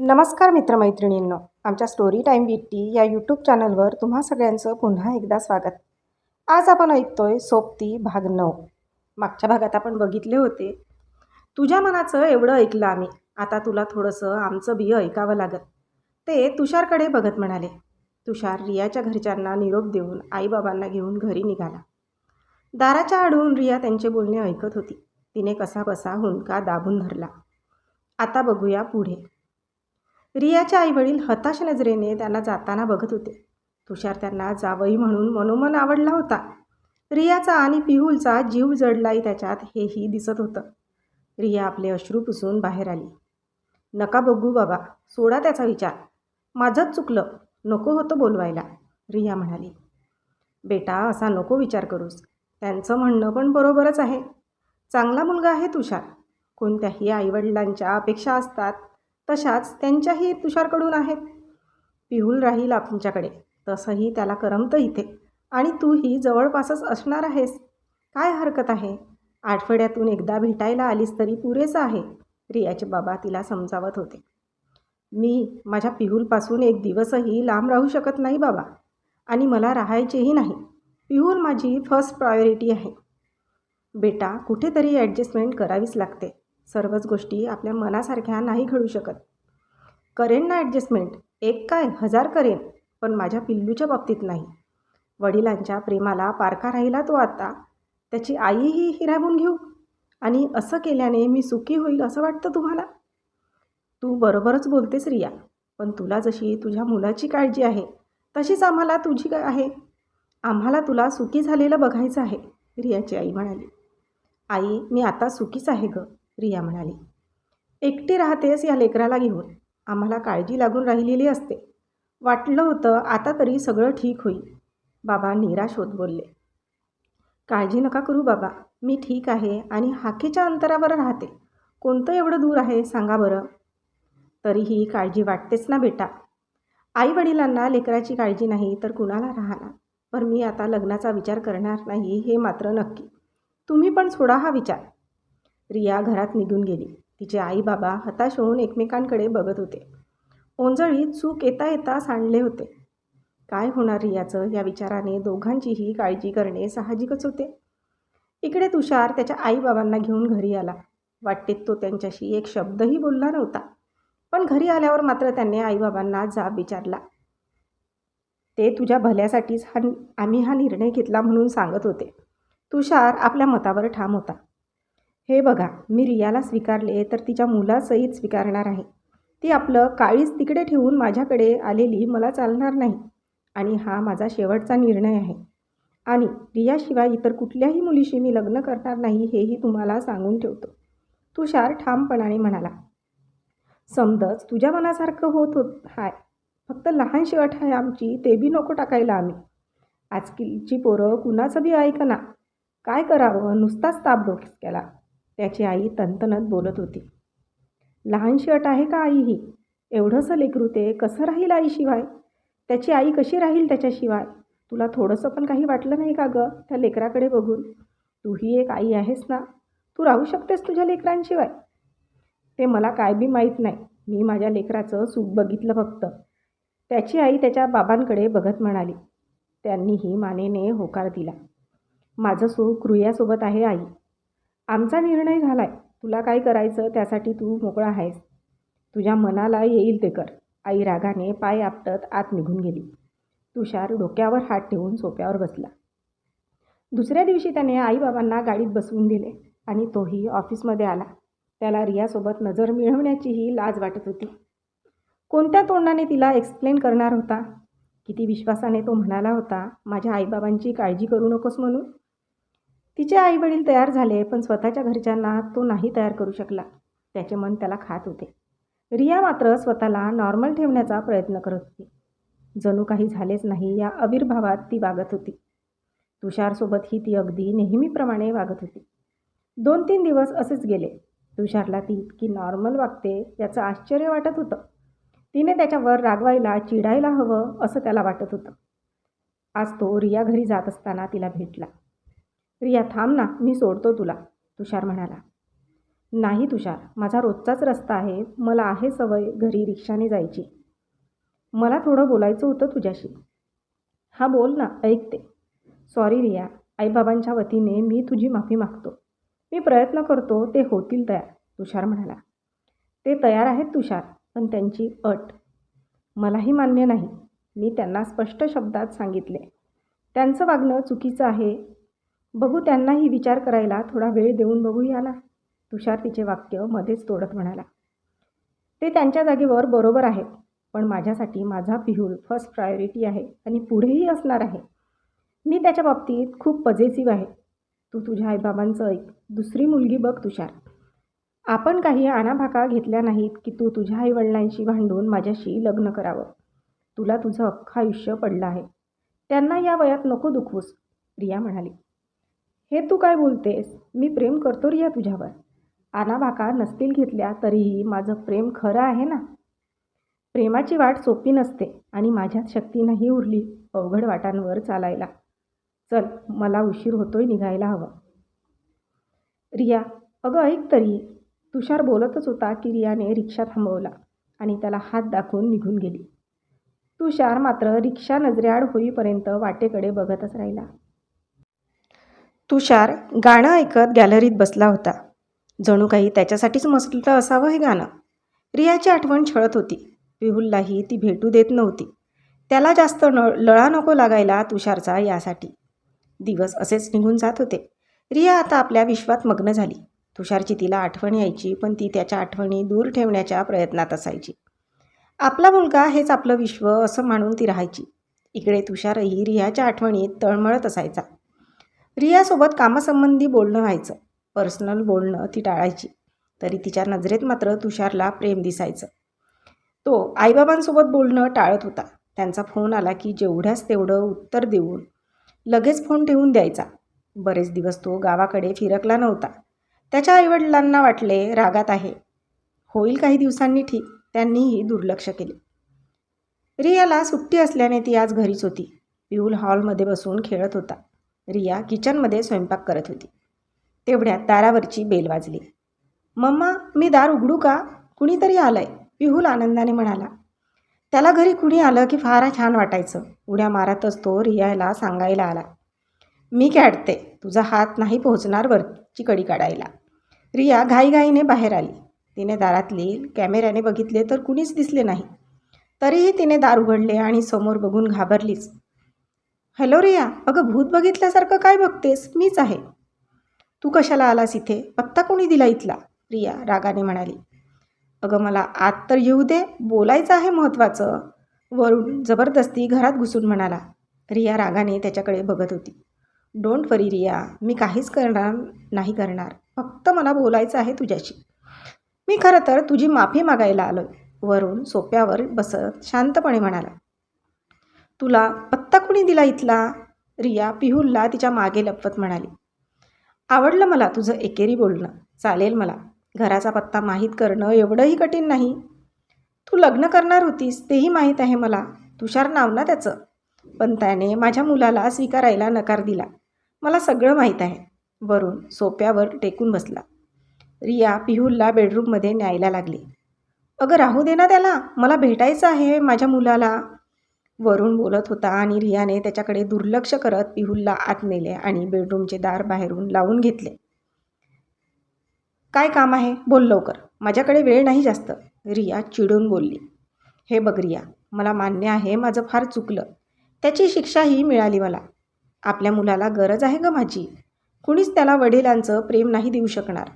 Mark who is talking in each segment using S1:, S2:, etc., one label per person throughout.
S1: नमस्कार मित्रमैत्रिणींनो आमच्या स्टोरी टाईम विथ टी या यूट्यूब चॅनलवर तुम्हा सगळ्यांचं पुन्हा एकदा स्वागत. आज आपण ऐकतोय सोबती भाग नऊ. मागच्या भागात आपण बघितले होते. तुझ्या मनाचं एवढं ऐकलं आम्ही. आता तुला थोडंसं आमचं बिय ऐकावं लागत ते तुषारकडे बघत म्हणाले. तुषार रियाच्या घरच्यांना निरोप देऊन आईबाबांना घेऊन घरी निघाला. दाराच्या आडून रिया त्यांचे बोलणे ऐकत होती. तिने कसा बसा हुंका दाबून धरला. आता बघूया पुढे. रियाचे आईवडील हताश नजरेने त्यांना जाताना बघत होते. तुषार त्यांना जावई म्हणून मनोमन आवडला होता. रियाचा आणि पिहुलचा जीव जडलाही त्याच्यात हेही दिसत होतं. रिया आपले अश्रू पुसून बाहेर आली. नका बघू बाबा सोडा त्याचा विचार. माझंच चुकलं नको होतं बोलवायला रिया म्हणाली. बेटा असा नको विचार करूस. त्यांचं म्हणणं पण बरोबरच आहे. चांगला मुलगा आहे तुषार. कोणत्याही आईवडिलांच्या अपेक्षा असतात. तशाच त्यांच्याही तुषारकडून आहेत. पिहुल राहील आमच्याकडे. तसंही त्याला करमतं इथे. आणि तूही जवळपासच असणार आहेस. काय हरकत आहे? आठवड्यातून एकदा भेटायला आलीस तरी पुरेसं आहे रियाचे बाबा तिला समजावत होते. मी माझ्या पिहुलपासून एक दिवसही लांब राहू शकत नाही बाबा. आणि मला राहायचेही नाही. पिहुल माझी फर्स्ट प्रायोरिटी आहे. बेटा कुठेतरी ॲडजस्टमेंट करावीच लागते. सर्वच गोष्टी आपल्या मनासारख्या नाही घडू शकत. करेन ना ॲडजस्टमेंट एक काय? हजार करेन. पण माझ्या पिल्लूच्या बाबतीत नाही. वडिलांच्या प्रेमाला पारखा राहिला तो आता. त्याची आईही हिरावून घेऊ. आणि असं केल्याने मी सुखी होईल असं वाटतं तुम्हाला? तू बरोबरच बोलतेस रिया. पण तुला जशी तुझ्या मुलाची काळजी आहे तशीच आम्हाला तुझी काय आहे? आम्हाला तुला सुखी झालेलं बघायचं आहे रियाची आई म्हणाली. आई मी आता सुखीच आहे गं. रिया म्हणाली एकटी राहतेस या लेकराला घेऊन. आम्हाला काळजी लागून राहिलेली असते. वाटलं होतं आता तरी सगळं ठीक होईल. बाबा निराश होत बोलले काळजी नका करू बाबा. मी ठीक आहे आणि हाकेच्या अंतरावर राहते. कोणतं एवढं दूर आहे सांगा बरं. तरीही काळजी वाटतेच ना बेटा. आईवडिलांना लेकराची काळजी नाही तर कुणाला राहणार? पण मी आता लग्नाचा विचार करणार नाही हे मात्र नक्की. तुम्ही पण सोडा हा विचार. रिया घरात निघून गेली. तिचे आई बाबा हताश होऊन एकमेकांकडे बघत होते. ओंजळीत चूक येता येता सांडले होते. काय होणार रियाचं? या विचाराने दोघांचीही काळजी करणे साहजिकच होते. इकडे तुषार त्याच्या आईबाबांना घेऊन घरी आला. वाटेत तो त्यांच्याशी एक शब्दही बोलला नव्हता. पण घरी आल्यावर मात्र त्याने आईबाबांना जाब विचारला. ते तुझ्या भल्यासाठीच हा आम्ही हा निर्णय घेतला म्हणून सांगत होते. तुषार आपल्या मतावर ठाम होता. हे बघा मी रियाला स्वीकारले तर तिच्या मुलासहित स्वीकारणार आहे. ती आपलं काळीच तिकडे ठेवून माझ्याकडे आलेली मला चालणार नाही. आणि हा माझा शेवटचा निर्णय आहे. आणि रियाशिवाय इतर कुठल्याही मुलीशी मी लग्न करणार नाही हेही तुम्हाला सांगून ठेवतो. तुषार ठामपणाने म्हणाला समजच तुझ्या मनासारखं होत होत हाय. फक्त लहान शेवट आहे आमची ते बी नको टाकायला आम्ही. आजकीची पोरं कुणाचं बी ऐकना. काय करावं? नुसताच ताप डोक्याला. त्याची आई तनतनत बोलत होती. लहानशी अट आहे का आई ही? एवढंसं लेकरू ते कसं राहील आईशिवाय? त्याची आई कशी राहील त्याच्याशिवाय? तुला थोडंसं पण काही वाटलं नाही का गं त्या लेकराकडे बघून? तूही एक आई आहेस ना? तू राहू शकतेस तुझ्या लेकरांशिवाय. ते मला काय बी माहीत नाही. मी माझ्या लेकराचं सुख बघितलं फक्त. त्याची आई त्याच्या बाबांकडे बघत म्हणाली. त्यांनीही मानेने होकार दिला. माझं सुख रुयासोबत आहे आई. आमचा निर्णय झाला आहे तुला काय करायचं? त्यासाठी तू मोकळा आहेस. तुझ्या मनाला येईल ते कर. आई रागाने पाय आपटत आत निघून गेली. तुषार डोक्यावर हात ठेवून सोप्यावर बसला. दुसऱ्या दिवशी त्याने आईबाबांना गाडीत बसवून दिले आणि तोही ऑफिसमध्ये आला. त्याला रियासोबत नजर मिळवण्याचीही लाज वाटत होती. कोणत्या तोंडाने तिला एक्सप्लेन करणार होता? किती विश्वासाने तो म्हणाला होता माझ्या आईबाबांची काळजी करू नकोस म्हणून. तिचे आईवडील तयार झाले पण स्वतःच्या घरच्यांना तो नाही तयार करू शकला. त्याचे मन त्याला खात होते. रिया मात्र स्वतःला नॉर्मल ठेवण्याचा प्रयत्न करत होती. जणू काही झालेच नाही या आविर्भावात ती वागत होती. तुषारसोबतही ती अगदी नेहमीप्रमाणे वागत होती. दोन तीन दिवस असेच गेले. तुषारला ती इतकी नॉर्मल वागते याचं आश्चर्य वाटत होतं. तिने त्याच्यावर रागवायला चिडायला हवं असं त्याला वाटत होतं. आज तो रिया घरी जात असताना तिला भेटला. रिया थांब ना मी सोडतो तुला तुषार म्हणाला. नाही तुषार माझा रोजचाच रस्ता आहे मला आहे सवय घरी रिक्षाने जायची. मला थोडं बोलायचं होतं तुझ्याशी. हा बोल ना ऐकते सॉरी रिया आईबाबांच्या वतीने मी तुझी माफी मागतो. मी प्रयत्न करतो ते होतील तयार तुषार म्हणाला. ते तयार आहेत तुषार पण त्यांची अट. मलाही मान्य नाही मी त्यांना स्पष्ट शब्दात सांगितले. त्यांचं वागणं चुकीचं आहे बघू त्यांनाही विचार करायला थोडा वेळ देऊन बघूया ना तुषार तिचे वाक्य मध्येच तोडत म्हणाला. ते त्यांच्या जागेवर बरोबर आहेत पण माझ्यासाठी माझा पिहूल फर्स्ट प्रायोरिटी आहे आणि पुढेही असणार आहे. मी त्याच्या बाबतीत खूप पजेसिव्ह आहे. तू तुझ्या आईबाबांचं ऐक. दुसरी मुलगी बघ तुषार. आपण काही आणाभाका घेतल्या नाहीत की तू तुझ्या आईवडिलांशी भांडून माझ्याशी लग्न करावं. तुला तुझं अख्खं आयुष्य पडलं आहे. त्यांना या वयात नको दुखवूस प्रिया म्हणाली. हे तू काय बोलतेस? मी प्रेम करतो रिया तुझ्यावर. आणाभाका नसतील घेतल्या तरीही माझं प्रेम खरं आहे ना? प्रेमाची वाट सोपी नसते आणि माझ्यात शक्ती नाही उरली अवघड वाटांवर चालायला. चल मला उशीर होतोय निघायला हवं. रिया अगं ऐक तरी. तुषार बोलतच होता की रियाने रिक्षा थांबवला आणि त्याला हात दाखवून निघून गेली. तुषार मात्र रिक्षा नजरेआड होईपर्यंत वाटेकडे बघतच राहिला. तुषार गाणं ऐकत गॅलरीत बसला होता. जणू काही त्याच्यासाठीच मसलं असावं हे गाणं. रियाची आठवण छळत होती. विहुललाही ती भेटू देत नव्हती. त्याला जास्त न लळा नको लागायला तुषारचा यासाठी. दिवस असेच निघून जात होते. रिया आता आपल्या विश्वात मग्न झाली. तुषारची तिला आठवण यायची पण ती त्याच्या आठवणी दूर ठेवण्याच्या प्रयत्नात असायची. आपला मुलगा हेच आपलं विश्व असं मानून ती राहायची. इकडे तुषारही रियाच्या आठवणीत तळमळत असायचा. रियासोबत कामासंबंधी बोलणं व्हायचं. पर्सनल बोलणं ती टाळायची. तरी तिच्या नजरेत मात्र तुषारला प्रेम दिसायचं. तो आईबाबांसोबत बोलणं टाळत होता. त्यांचा फोन आला की जेवढ्याच तेवढं उत्तर देऊन लगेच फोन ठेवून द्यायचा. बरेच दिवस तो गावाकडे फिरकला नव्हता. त्याच्या आईवडिलांना वाटले रागात आहे. होईल काही दिवसांनी ठीक. त्यांनीही दुर्लक्ष केले. रियाला सुट्टी असल्याने ती आज घरीच होती. पिऊल हॉलमध्ये बसून खेळत होता. रिया किचनमध्ये स्वयंपाक करत होती. तेवढ्यात दारावरची बेल वाजली. मम्मा मी दार उघडू का? कुणीतरी आलं आहे पिहूल आनंदाने म्हणाला. त्याला घरी कुणी आलं की फार छान वाटायचं उड्या मारतच तो रियाला सांगायला आला. मी काढते तुझा हात नाही पोहोचणार वरची कडी काढायला. रिया घाईघाईने बाहेर आली. तिने दारातली कॅमेऱ्याने बघितले तर कुणीच दिसले नाही. तरीही तिने दार उघडले आणि समोर बघून घाबरलीच. हॅलो रिया अगं भूत बघितल्यासारखं काय बघतेस? मीच आहे. तू कशाला आलास इथे? पत्ता कोणी दिला इथला? रिया रागाने म्हणाली. अगं मला आत तर येऊ दे बोलायचं आहे महत्त्वाचं. वरून जबरदस्ती घरात घुसून म्हणाला. रिया रागाने त्याच्याकडे बघत होती. डोंट वरी रिया मी काहीच करणार नाही करणार. फक्त मला बोलायचं आहे तुझ्याशी. मी खरं तर तुझी माफी मागायला आलो वरून सोप्यावर बसत शांतपणे म्हणाला. तुला पत्ता कुणी दिला इथला? रिया पिहुलला तिच्यामागे लपवत म्हणाली. आवडलं मला तुझं एकेरी बोलणं. चालेल मला. घराचा पत्ता माहीत करणं एवढंही कठीण नाही. तू लग्न करणार होतीस तेही माहीत आहे मला. तुषार नाव ना त्याचं? पण त्याने माझ्या मुलाला स्वीकारायला नकार दिला. मला सगळं माहीत आहे. वरून सोप्यावर टेकून बसला. रिया पिहुलला बेडरूममध्ये न्यायला लागली. अगं राहू दे ना त्याला. मला भेटायचं आहे माझ्या मुलाला. वरून बोलत होता आणि रियाने त्याच्याकडे दुर्लक्ष करत पिहुलला आत नेले आणि बेडरूमचे दार बाहेरून लावून घेतले. काय काम आहे? बोल लवकर. माझ्याकडे वेळ नाही जास्त. रिया चिडून बोलली. हे बघ रिया मला मान्य आहे माझं फार चुकलं. त्याची शिक्षाही मिळाली मला. आपल्या मुलाला गरज आहे ग माझी. कुणीच त्याला वडिलांचं प्रेम नाही देऊ शकणार.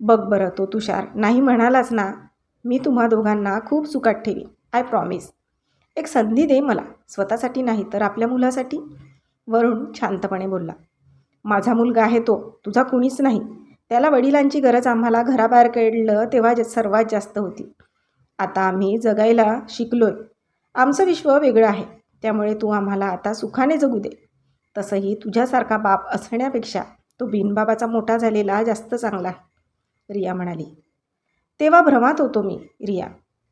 S1: बघ बरं तो तुषार नाही म्हणालाच ना मी तुम्हा दोघांना खूप सुखात ठेवी आय प्रॉमिस एक संधी दे मला स्वतःसाठी नाही तर आपल्या मुलासाठी. वरून शांतपणे बोलला. माझा मुलगा आहे तो तुझा कुणीच नाही. त्याला वडिलांची गरज आम्हाला घराबाहेर काढलं तेव्हा ज- सर्वात जास्त होती. आता आम्ही जगायला शिकलोय. आमचं विश्व वेगळं आहे. त्यामुळे तू आम्हाला आता सुखाने जगू दे. तसंही तुझ्यासारखा बाप असण्यापेक्षा तो बिनबाबाचा मोठा झालेला जास्त चांगला आहे रिया म्हणाली. तेव्हा भ्रमात होतो मी रिया.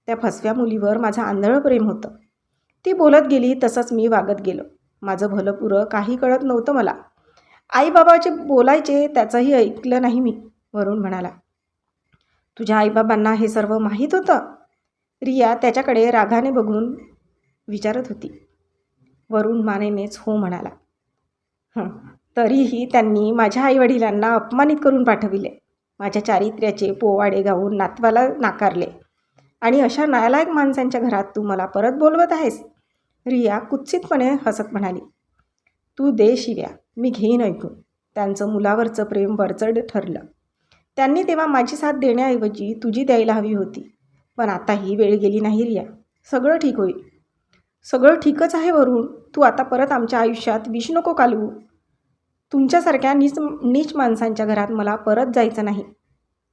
S1: त्या फसव्या मुलीवर माझं आंधळं प्रेम होतं. ती बोलत गेली तसंच मी वागत गेलो. माझं भलं पुरं काही कळत नव्हतं मला. आईबाबाचे बोलायचे त्याचंही ऐकलं नाही मी वरून म्हणाला. तुझ्या आईबाबांना हे सर्व माहीत होतं? रिया त्याच्याकडे रागाने बघून विचारत होती. वरून मानेनेच हो म्हणाला. हं, तरीही त्यांनी माझ्या आईवडिलांना अपमानित करून पाठविले. माझ्या चारित्र्याचे पोवाडे गाऊन नातवाला नाकारले. आणि अशा नालायक माणसांच्या घरात तू मला परत बोलवत आहेस? रिया कुत्सितपणे हसत म्हणाली तू दे शिव्या मी घेईन ऐकून. त्यांचं मुलावरचं प्रेम वरचढ ठरलं. त्यांनी तेव्हा माझी साथ देण्याऐवजी तुझी द्यायला हवी होती. पण आता ही वेळ गेली नाही रिया. सगळं ठीक होईल. सगळं ठीकच आहे वरून तू आता परत आमच्या आयुष्यात विष नको कालवू. तुमच्यासारख्या नीच नीच माणसांच्या घरात मला परत जायचं नाही.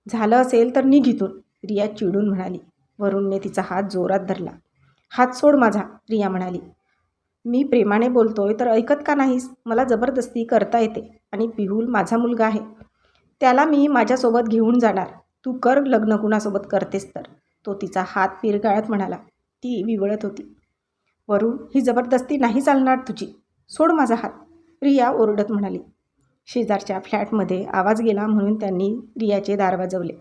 S1: झालं असेल तर निघितून रिया चिडून म्हणाली. वरुणने तिचा हात जोरात धरला. हात सोड माझा रिया म्हणाली. मी प्रेमाने बोलतोय तर ऐकत का नाहीस? मला जबरदस्ती करता येते आणि पिहुल माझा मुलगा आहे. त्याला मी माझ्यासोबत घेऊन जाणार. तू कर लग्न कुणासोबत करतेस तर. तो तिचा हात पिरगाळत म्हणाला. ती विवळत होती. वरून ही जबरदस्ती नाही चालणार तुझी. सोड माझा हात. रिया ओरडत म्हणाली. शेजारच्या फ्लॅटमध्ये आवाज गेला म्हणून त्यांनी रियाचे दार वाजवले.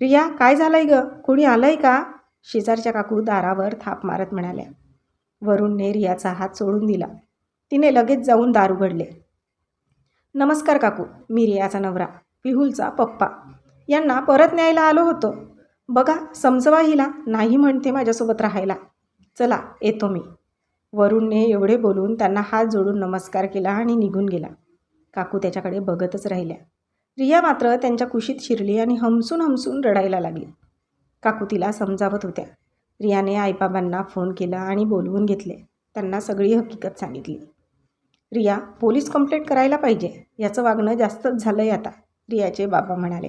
S1: रिया काय झालंय ग? कोणी आलंय का? शेजारच्या काकू दारावर थाप मारत म्हणाल्या. वरूणने रियाचा हात सोडून दिला. तिने लगेच जाऊन दार उघडले. नमस्कार काकू मी रियाचा नवरा पिहुलचा पप्पा. यांना परत न्यायला आलो होतो. बघा समजवा हिला नाही म्हणते माझ्यासोबत राहायला. चला येतो मी. वरुणने एवढे बोलून त्यांना हात जोडून नमस्कार केला आणि निघून गेला. काकू त्याच्याकडे बघतच राहिल्या. रिया मात्र त्यांच्या कुशीत शिरली आणि हमसून हमसून रडायला लागली. काकू तिला समजावत होत्या. रियाने आईबाबांना फोन केला आणि बोलवून घेतले. त्यांना सगळी हकीकत सांगितली. रिया पोलीस कंप्लेंट करायला पाहिजे. याचं वागणं जास्तच झालं आहे आता रियाचे बाबा म्हणाले.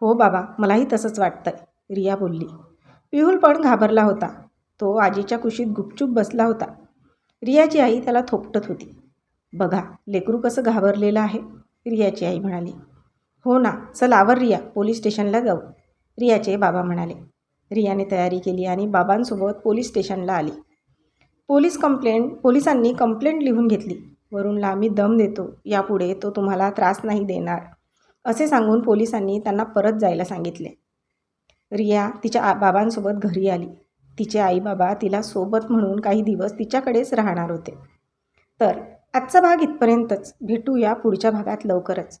S1: हो बाबा मलाही तसंच वाटतंय रिया बोलली. पिहुल पण घाबरला होता. तो आजीच्या कुशीत गुपचूप बसला होता. रियाची आई त्याला थोपटत होती. बघा लेकरू कसं घाबरलेलं आहे रियाची आई म्हणाली. हो ना चल आवर रिया पोलीस स्टेशनला जाऊ. रियाचे बाबा म्हणाले. रियाने तयारी केली आणि बाबांसोबत पोलीस स्टेशनला आली. पोलीस कंप्लेंट पोलिसांनी कंप्लेंट लिहून घेतली. वरूनला आम्ही दम देतो. यापुढे तो तुम्हाला त्रास नाही देणार. असे सांगून पोलिसांनी त्यांना परत जायला सांगितले. रिया तिच्या आ बाबांसोबत घरी आली. तिचे आईबाबा तिला सोबत म्हणून काही दिवस तिच्याकडेच राहणार होते. तर आजचा भाग इथपर्यंतच. भेटूया पुढच्या भागात लवकरच.